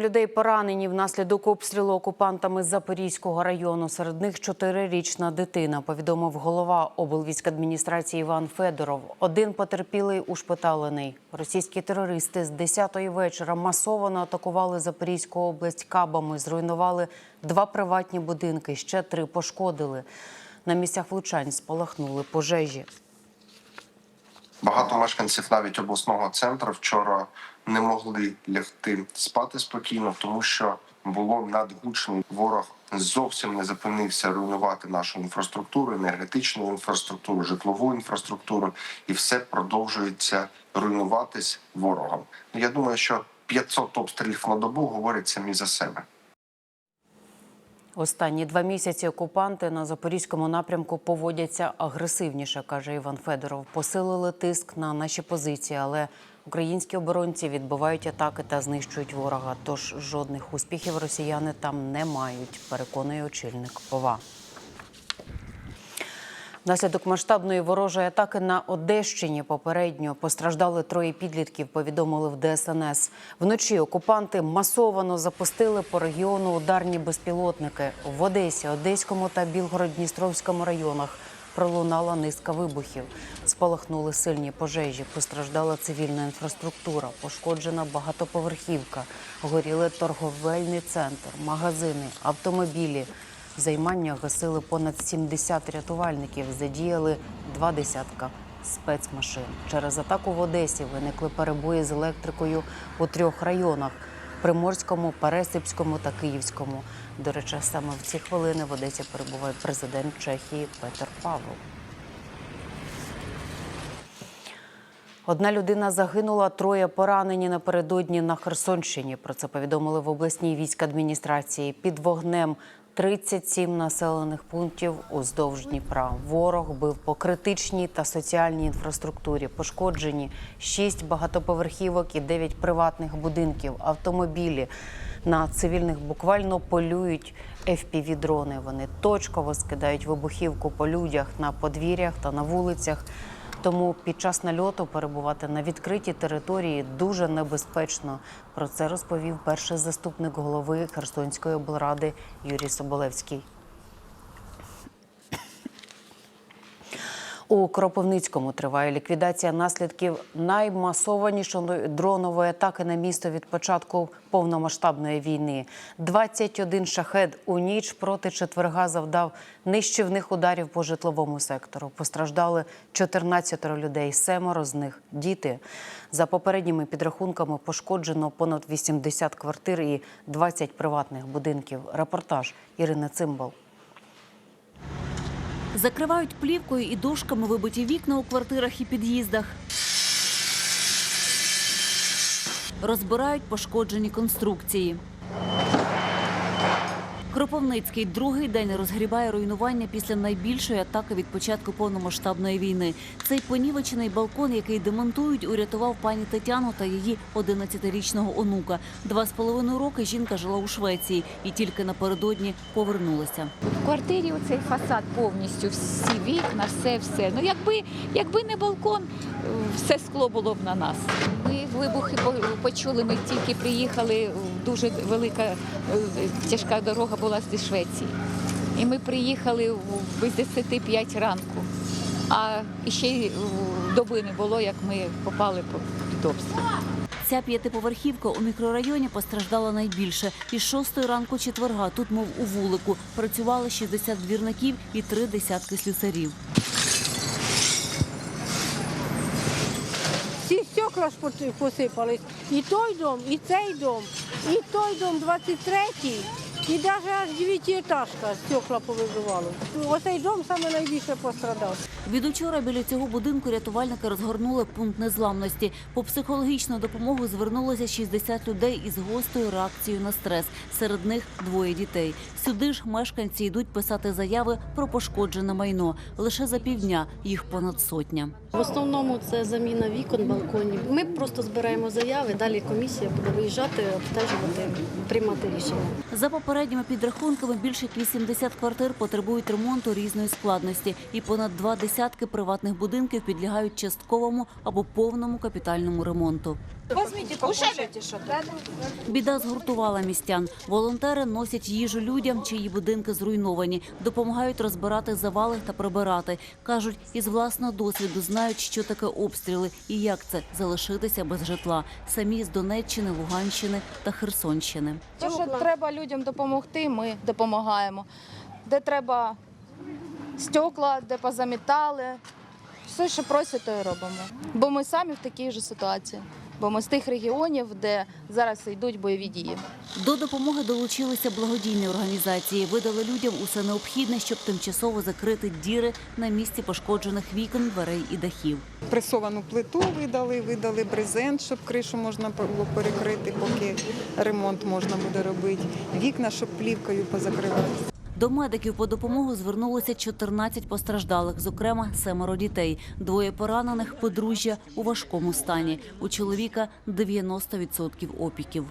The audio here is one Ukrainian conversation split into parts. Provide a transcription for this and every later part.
Людей поранені внаслідок обстрілу окупантами Запорізького району. Серед них чотирирічна дитина. Повідомив голова облвійськадміністрації Іван Федоров. Один потерпілий ушпиталений. Російські терористи з 10-ї вечора масово атакували Запорізьку область кабами. Зруйнували два приватні будинки. Ще три пошкодили. На місцях влучань спалахнули пожежі. Багато мешканців навіть обласного центру вчора не могли лягти спати спокійно, тому що було надгучний ворог. Зовсім не зупинився руйнувати нашу інфраструктуру, енергетичну інфраструктуру, житлову інфраструктуру, і все продовжується руйнуватись ворогом. Я думаю, що 500 обстрілів на добу говорять самі за себе. Останні два місяці окупанти на запорізькому напрямку поводяться агресивніше, каже Іван Федоров. Посилили тиск на наші позиції, але українські оборонці відбивають атаки та знищують ворога. Тож жодних успіхів росіяни там не мають, переконує очільник ПОВА. Внаслідок масштабної ворожої атаки на Одещині попередньо постраждали троє підлітків. Повідомили в ДСНС. Вночі окупанти масово запустили по регіону ударні безпілотники в Одесі, Одеському та Білгород-Дністровському районах. Пролунала низка вибухів, спалахнули сильні пожежі, постраждала цивільна інфраструктура, пошкоджена багатоповерхівка, горіли торговельний центр, магазини, автомобілі. Займання гасили понад 70 рятувальників, задіяли два десятка спецмашин. Через атаку в Одесі виникли перебої з електрикою у трьох районах: Приморському, Пересипському та Київському. До речі, саме в ці хвилини в Одесі перебуває президент Чехії Петр Павлов. Одна людина загинула, троє поранені напередодні на Херсонщині. Про це повідомили в обласній військадміністрації. Під вогнем 37 населених пунктів уздовж Дніпра. Ворог бив по критичній та соціальній інфраструктурі. Пошкоджені 6 багатоповерхівок і 9 приватних будинків, автомобілі. На цивільних буквально полюють FPV-дрони. Вони точково скидають вибухівку по людях на подвір'ях та на вулицях. Тому під час нальоту перебувати на відкритій території дуже небезпечно. Про це розповів перший заступник голови Херсонської облради Юрій Соболевський. У Кропивницькому триває ліквідація наслідків наймасованішої дронової атаки на місто від початку повномасштабної війни. 21 шахед у ніч проти четверга завдав нищівних ударів по житловому сектору. Постраждали 14 людей, семеро з них діти. За попередніми підрахунками пошкоджено понад 80 квартир і 20 приватних будинків. Репортаж Ірина Цимбал. Закривають плівкою і дошками вибиті вікна у квартирах і під'їздах. Розбирають пошкоджені конструкції. Кропивницький другий день розгрібає руйнування після найбільшої атаки від початку повномасштабної війни. Цей понівечений балкон, який демонтують, урятував пані Тетяну та її 11-річного онука. Два з половиною роки жінка жила у Швеції і тільки напередодні повернулася. В квартирі оцей фасад повністю, всі вікна, все, все. Ну якби, якби не балкон, все скло було б на нас. Ми вибухи почули, ми тільки приїхали, дуже велика е, тяжка дорога була зі Швеції. І ми приїхали в- без 10 ранку. А ще й е, доби не було, як ми попали по- під обстріл. Ця п'ятиповерхівка у мікрорайоні постраждала найбільше. Із шостої ранку четверга тут, мов у вулику, працювали 60 двірників і три десятки слюсарів. Всі стекла посипались. І той дом, і цей дом, і той дом 23-й, і навіть аж дев'ятиэтажка стекла повибивало. Оцей дом саме найбільше пострадав. Від учора біля цього будинку рятувальники розгорнули пункт незламності. По психологічну допомогу звернулося 60 людей із гострою реакцією на стрес. Серед них двоє дітей. Сюди ж мешканці йдуть писати заяви про пошкоджене майно. Лише за півдня їх понад сотня. В основному це заміна вікон, балконів. Ми просто збираємо заяви. Далі комісія буде виїжджати, обстежувати, приймати рішення. За попередніми підрахунками більше як 80 квартир потребують ремонту різної складності, і понад два десятки приватних будинків підлягають частковому або повному капітальному ремонту. Біда згуртувала містян. Волонтери носять їжу людям, чиї будинки зруйновані, допомагають розбирати завали та прибирати. кажуть, із власного досвіду знають, що таке обстріли і як це залишитися без житла. Самі з Донеччини, Луганщини та Херсонщини. Те, що треба людям допомогти, ми допомагаємо. Де треба стекла, де позамітали, все, що просять, то і робимо. Бо ми самі в такій же ситуації. Бо ми з тих регіонів, де зараз йдуть бойові дії. До допомоги долучилися благодійні організації. Видали людям усе необхідне, щоб тимчасово закрити діри на місці пошкоджених вікон, дверей і дахів. Пресовану плиту видали, видали брезент, щоб кришу можна було перекрити, поки ремонт можна буде робити. Вікна, щоб плівкою позакривати. До медиків по допомогу звернулося 14 постраждалих, зокрема семеро дітей. Двоє поранених подружжя у важкому стані. У чоловіка 90% опіків.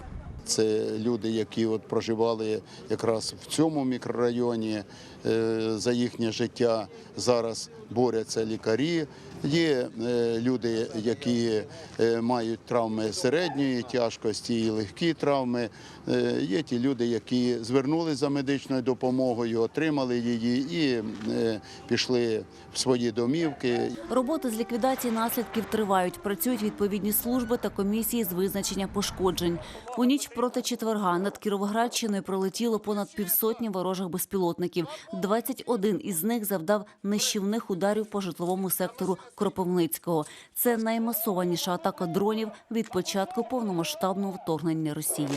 Це люди, які от проживали якраз в цьому мікрорайоні е, за їхнє життя. Зараз борються лікарі. Є е, люди, які е, мають травми середньої тяжкості і легкі травми. Є ті люди, які звернулися за медичною допомогою, отримали її і пішли в свої домівки. Роботи з ліквідації наслідків тривають. Працюють відповідні служби та комісії з визначення пошкоджень. У ніч проти четверга над Кіровоградщиною пролетіло понад півсотні ворожих безпілотників. 21 із них завдав нищівних ударів по житловому сектору Кропивницького. Це наймасованіша атака дронів від початку повномасштабного вторгнення Росії.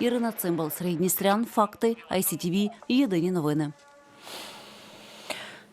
Ірина Цимбал, Сергій Дністрян, Факти, ICTV, Єдині новини.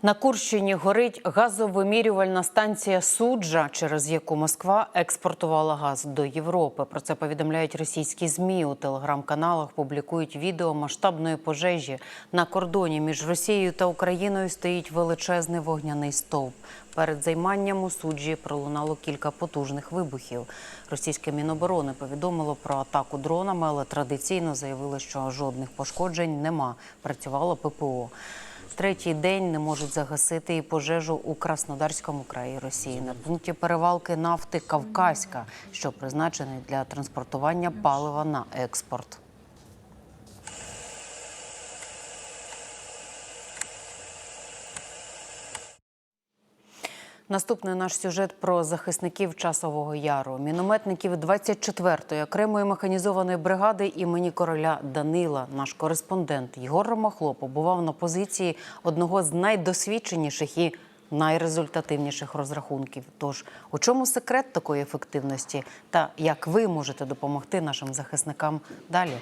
На Курщині горить газовимірювальна станція суджа, через яку Москва експортувала газ до Європи. Про це повідомляють російські змі. У телеграм-каналах публікують відео масштабної пожежі. На кордоні між Росією та Україною стоїть величезний вогняний стовп. Перед займанням у суджі пролунало кілька потужних вибухів. Російське міноборони повідомило про атаку дронами, але традиційно заявили, що жодних пошкоджень нема. Працювало ППО. Третій день не можуть загасити і пожежу у Краснодарському краї Росії на пункті перевалки нафти Кавказька, що призначений для транспортування палива на експорт. Наступний наш сюжет про захисників часового яру. Мінометників 24-ї окремої механізованої бригади імені короля Данила. Наш кореспондент Єгор Ромахло побував на позиції одного з найдосвідченіших і найрезультативніших розрахунків. Тож у чому секрет такої ефективності та як ви можете допомогти нашим захисникам далі?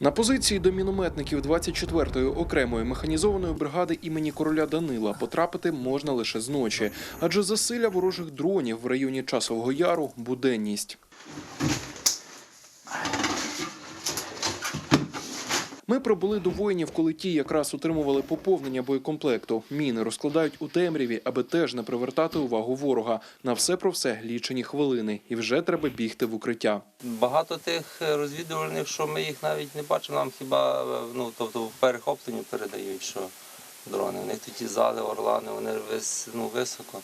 На позиції до мінометників 24-ї окремої механізованої бригади імені короля Данила потрапити можна лише зночі, адже засилля ворожих дронів в районі часового яру буденність. Ми прибули до воїнів, коли ті якраз отримували поповнення боєкомплекту. Міни розкладають у темряві, аби теж не привертати увагу ворога. На все про все лічені хвилини, і вже треба бігти в укриття. Багато тих розвідувальних, що ми їх навіть не бачимо, нам хіба е, ну, тобто в перехопленню передають, що дрони. У них такі зали, орлани, вони вис, ну, високо.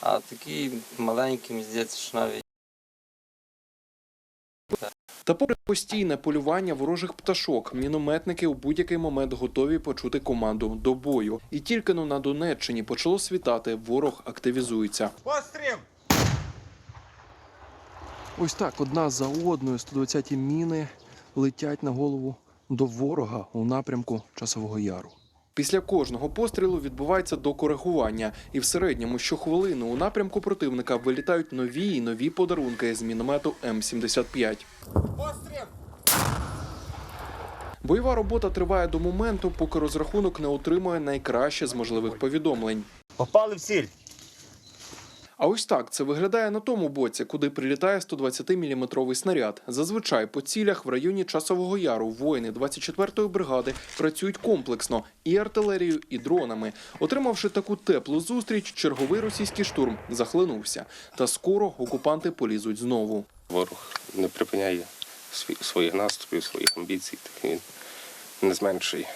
А такі маленькі, мені здається, що навіть Та попри постійне полювання ворожих пташок, мінометники у будь-який момент готові почути команду до бою. І тільки но на Донеччині почало світати, ворог активізується. Ось так одна за одною 120-ті міни летять на голову до ворога у напрямку часового яру. Після кожного пострілу відбувається докоригування, і в середньому щохвилину у напрямку противника вилітають нові і нові подарунки з міномету М-75. Бойова робота триває до моменту, поки розрахунок не отримує найкраще з можливих повідомлень. Попали в ціль. А ось так це виглядає на тому боці, куди прилітає 120-мм снаряд. Зазвичай по цілях в районі часового яру воїни 24-ї бригади працюють комплексно і артилерією, і дронами. Отримавши таку теплу зустріч, черговий російський штурм захлинувся. Та скоро окупанти полізуть знову. Ворог не припиняє своїх наступів, своїх амбіцій, так він не зменшує.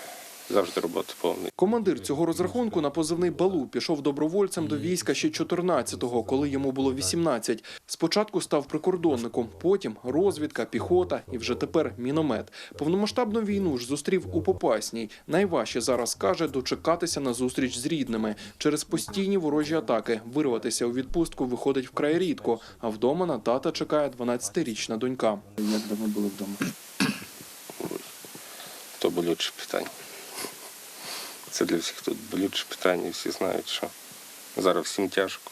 Завжди робота повна. Командир цього розрахунку на позивний Балу пішов добровольцем до війська ще 14-го, коли йому було 18. Спочатку став прикордонником, потім розвідка, піхота і вже тепер міномет. Повномасштабну війну ж зустрів у Попасній. Найважче зараз каже дочекатися на зустріч з рідними. Через постійні ворожі атаки вирватися у відпустку виходить вкрай рідко. А вдома на тата чекає 12-річна донька. Як давно були вдома? То болюче питання. Це для всіх тут болюче питання, всі знають, що зараз всім тяжко.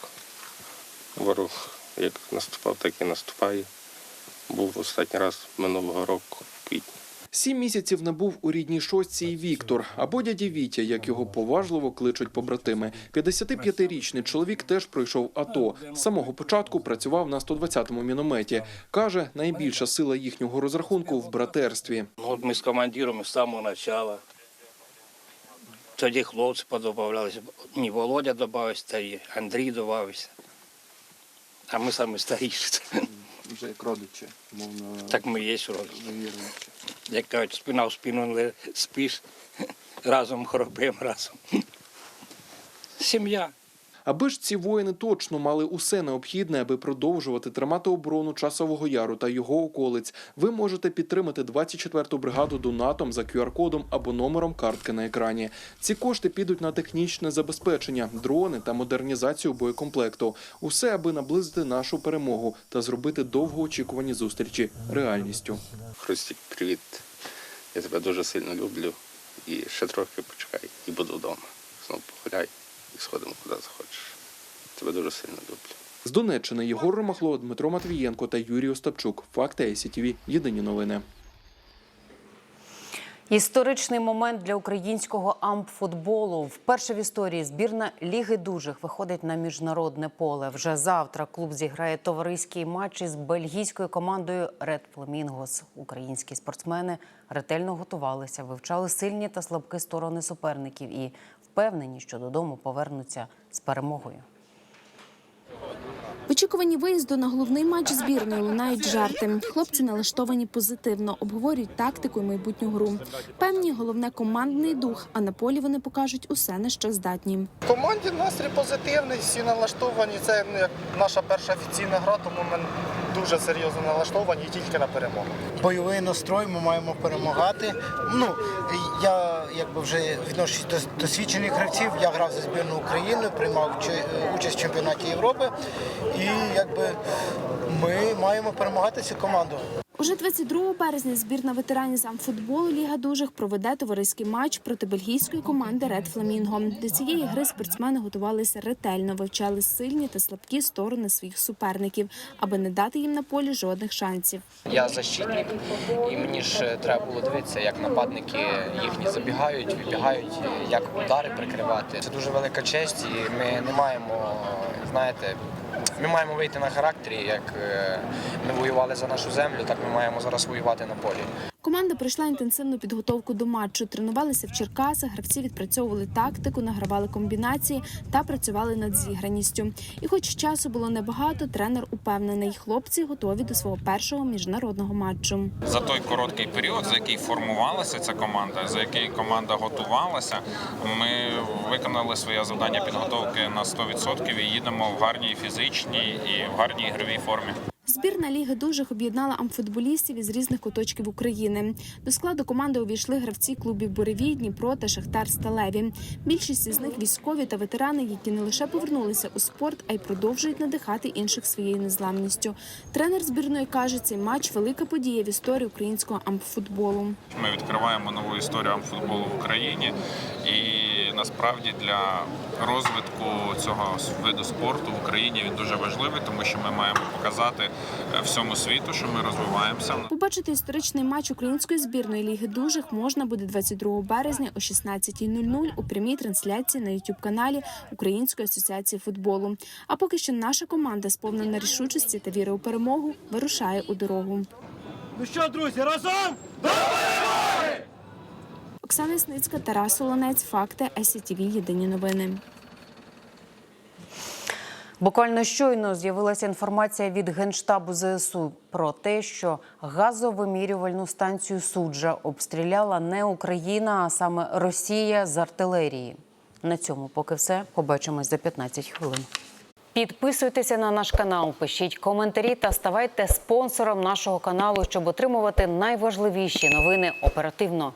Ворог як наступав, так і наступає. Був останній раз минулого року, в квітні. Сім місяців не був у рідній шостці і Віктор, або дяді Вітя, як його поважливо кличуть побратими. 55-річний чоловік теж пройшов АТО. З самого початку працював на 120-му мінометі. Каже, найбільша сила їхнього розрахунку в братерстві. От ми з командиром з самого початку. Тоді хлопці подобавлялися. Ні, Володя додався, та й Андрій додався. А ми самі старіші. Вже як родичі, мовно Так ми є родичі. Як кажуть, спина в спину спиш, разом хропимо, разом. Сім'я. Аби ж ці воїни точно мали усе необхідне, аби продовжувати тримати оборону часового яру та його околиць, ви можете підтримати 24-ту бригаду донатом за QR-кодом або номером картки на екрані. Ці кошти підуть на технічне забезпечення, дрони та модернізацію боєкомплекту. Усе, аби наблизити нашу перемогу та зробити довгоочікувані зустрічі реальністю. Хрустік, привіт. Я тебе дуже сильно люблю. І ще трохи почекай, і буду вдома. Знову погуляй і сходимо куди захочеш. Тебе дуже сильно люблю. З Донеччини Єгор Ромахло, Дмитро Матвієнко та Юрій Остапчук. Факти ICTV. Єдині новини. Історичний момент для українського ампфутболу. Вперше в історії збірна Ліги дужих виходить на міжнародне поле. Вже завтра клуб зіграє товариський матч із бельгійською командою Ред Фламінгос. Українські спортсмени ретельно готувалися, вивчали сильні та слабкі сторони суперників і впевнені, що додому повернуться з перемогою. В очікуванні виїзду на головний матч збірної лунають жарти. Хлопці налаштовані позитивно, обговорюють тактику і майбутню гру. Певні головне командний дух, а на полі вони покажуть усе на що здатні. В команді настрій позитивний, всі налаштовані. Це ну, як наша перша офіційна гра, тому ми дуже серйозно налаштовані тільки на перемогу. бойовий настрой, ми маємо перемагати. Ну я якби вже відношусь до досвідчених гравців. Я грав за збірну України, приймав участь в чемпіонаті Європи, і якби ми маємо перемагати цю команду. Уже 22 березня збірна ветеранів з амфутболу Ліга дужих проведе товариський матч проти бельгійської команди Ред Фламінго. До цієї гри спортсмени готувалися ретельно, вивчали сильні та слабкі сторони своїх суперників, аби не дати їм на полі жодних шансів. Я защитник, і мені ж треба було дивитися, як нападники їхні забігають, вибігають, як удари прикривати. Це дуже велика честь, і ми не маємо, знаєте, ми маємо вийти на характері. Як е, ми воювали за нашу землю, так ми маємо зараз воювати на полі. Команда пройшла інтенсивну підготовку до матчу. Тренувалися в Черкасах, гравці відпрацьовували тактику, награвали комбінації та працювали над зіграністю. І, хоч часу було небагато, тренер упевнений, хлопці готові до свого першого міжнародного матчу. За той короткий період, за який формувалася ця команда, за який команда готувалася, ми виконали своє завдання підготовки на 100% і їдемо в гарній фізичній і в гарній ігровій формі. Збірна Ліги дужих об'єднала амфутболістів із різних куточків України. До складу команди увійшли гравці клубів Буревій, Дніпро та Шахтар Сталеві. Більшість із них військові та ветерани, які не лише повернулися у спорт, а й продовжують надихати інших своєю незламністю. Тренер збірної каже, цей матч велика подія в історії українського амфутболу. Ми відкриваємо нову історію амфутболу в Україні, і насправді для розвитку цього виду спорту в Україні він дуже важливий, тому що ми маємо показати е, всьому світу, що ми розвиваємося. Побачити історичний матч української збірної ліги дужих можна буде 22 березня о 16.00 у прямій трансляції на youtube каналі Української асоціації футболу. А поки що наша команда, сповнена рішучості та віри у перемогу, вирушає у дорогу. Ну що, друзі, разом! Оксана Сницька, Тарас Солонець, факти СІТВ. Єдині новини. Буквально щойно з'явилася інформація від Генштабу ЗСУ про те, що газовимірювальну станцію суджа обстріляла не Україна, а саме Росія з артилерії. На цьому поки все. Побачимось за 15 хвилин. Підписуйтеся на наш канал, пишіть коментарі та ставайте спонсором нашого каналу, щоб отримувати найважливіші новини оперативно